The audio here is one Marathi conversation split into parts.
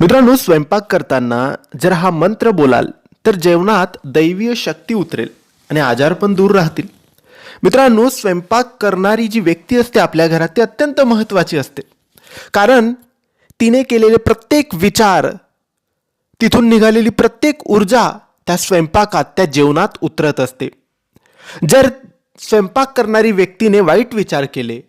मित्रांनो स्वयंपाक करताना जर हा मंत्र बोलाल तर जेवणात दैवीय शक्ती उतरेल आणि आजार पण दूर राहतील. मित्रांनो स्वयंपाक करणारी जी व्यक्ती असते आपल्या घरात ती अत्यंत महत्त्वाची असते. कारण तिने केलेले प्रत्येक विचार तिथून निघालेली प्रत्येक ऊर्जा त्या स्वयंपाकात त्या जेवणात उतरत असते. जर स्वयंपाक करणारी व्यक्तीने वाईट विचार केले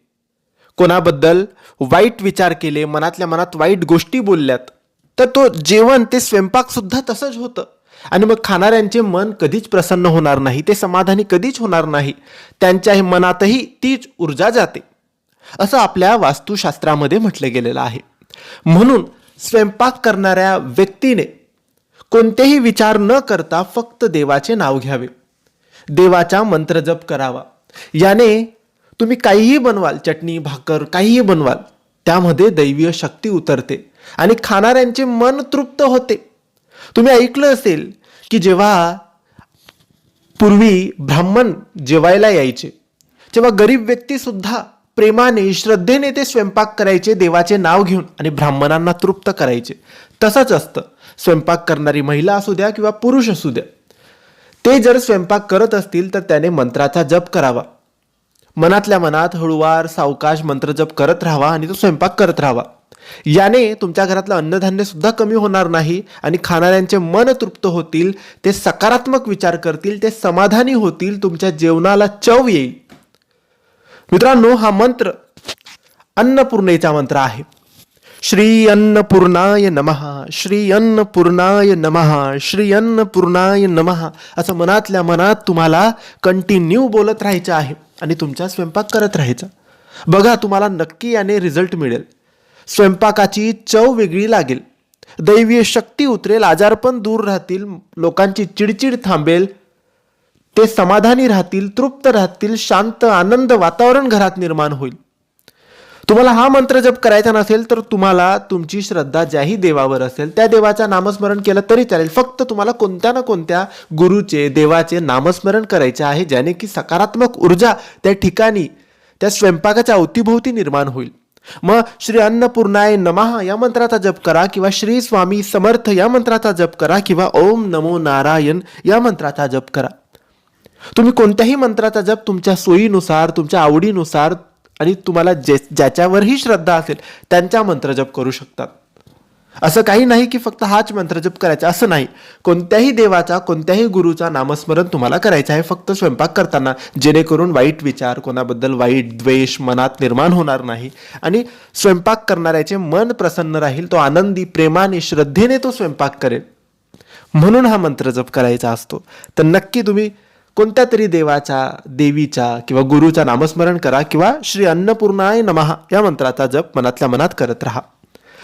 कोणाबद्दल वाईट विचार केले मनातल्या मनात वाईट गोष्टी बोलल्यात तर तो जेवण ते स्वयंपाकसुद्धा तसंच होतं. आणि मग खाणाऱ्यांचे मन कधीच प्रसन्न होणार नाही ते समाधानी कधीच होणार नाही. त्यांच्या मनातही तीच ऊर्जा जाते. असं आपल्या वास्तुशास्त्रामध्ये म्हटलं गेलेलं आहे. म्हणून स्वयंपाक करणाऱ्या व्यक्तीने कोणतेही विचार न करता फक्त देवाचे नाव घ्यावे. देवाचा मंत्रजप करावा. याने तुम्ही काहीही बनवाल चटणी भाकर काहीही बनवाल त्यामध्ये दैवीय शक्ती उतरते. आणि खाणाऱ्यांचे मन तृप्त होते. तुम्ही ऐकलं असेल की जेव्हा पूर्वी ब्राह्मण जेवायला यायचे तेव्हा गरीब व्यक्ती सुद्धा प्रेमाने श्रद्धेने ते स्वयंपाक करायचे देवाचे नाव घेऊन आणि ब्राह्मणांना तृप्त करायचे. तसंच असतं. स्वयंपाक करणारी महिला असू द्या किंवा पुरुष असू द्या. ते जर स्वयंपाक करत असतील तर त्याने मंत्राचा जप करावा. मनातल्या मनात हळुवार सावकाश मंत्रजप करत राहावा आणि तो स्वयंपाक करत राहावा. याने तुमच्या घरातलं अन्नधान्य सुद्धा कमी होणार नाही आणि खाणाऱ्यांचे मन तृप्त होतील ते सकारात्मक विचार करतील ते समाधानी होतील तुमच्या जेवणाला चव येईल. मित्रांनो हा मंत्र अन्नपूर्णेचा मंत्र आहे. श्री अन्नपूर्णाय नमः श्री अन्नपूर्णाय नमः श्री अन्नपूर्णाय नमः असं मनातल्या मनात तुम्हाला कंटिन्यू बोलत राहायचं आहे आणि तुमचा स्वयंपाक करत राहायचा. बघा तुम्हाला नक्की याने रिझल्ट मिळेल. स्वयंपाकाची चव वेगळी लागेल. दैवीय शक्ती उतरेल आजारपण दूर राहतील लोकांची चिडचिड थांबेल ते समाधानी राहतील तृप्त राहतील शांत आनंद वातावरण घरात निर्माण होईल. तुम्हाला हा मंत्र जप करायचा नसेल तर तुम्हाला तुमची श्रद्धा ज्याही देवावर असेल त्या देवाचा नामस्मरण केलं तरी चालेल. फक्त तुम्हाला कोणत्या ना कोणत्या गुरुचे देवाचे नामस्मरण करायचे आहे ज्याने की सकारात्मक ऊर्जा त्या ठिकाणी त्या स्वयंपाकाच्या अवतीभोवती निर्माण होईल. मग श्री अन्नपूर्णाय नमः. या मंत्राचा जप करा किंवा श्री स्वामी समर्थ या मंत्राचा जप करा किंवा ओम नमो नारायण या मंत्राचा जप करा. तुम्ही कोणत्याही मंत्राचा जप तुमच्या सोयीनुसार तुमच्या आवडीनुसार आणि तुम्हाला जे ज्याच्यावरही श्रद्धा असेल त्यांचा मंत्रजप करू शकतात असं काही नाही की फक्त हाच मंत्र जप करायचा असं नाही. कोणत्याही देवाचा कोणत्याही गुरुचा नामस्मरण तुम्हाला करायचं आहे फक्त स्वयंपाक करताना जेणेकरून वाईट विचार कोणाबद्दल वाईट द्वेष मनात निर्माण होणार नाही. आणि स्वयंपाक करणाऱ्याचे मन प्रसन्न राहील तो आनंदी प्रेमाने श्रद्धेने तो स्वयंपाक करेल. म्हणून हा मंत्र जप करायचा असतो. तर नक्की तुम्ही कोणत्या तरी देवाचा देवीचा किंवा गुरुचा नामस्मरण करा किंवा श्री अन्नपूर्णाय नमहा या मंत्राचा जप मनातल्या मनात करत राहा.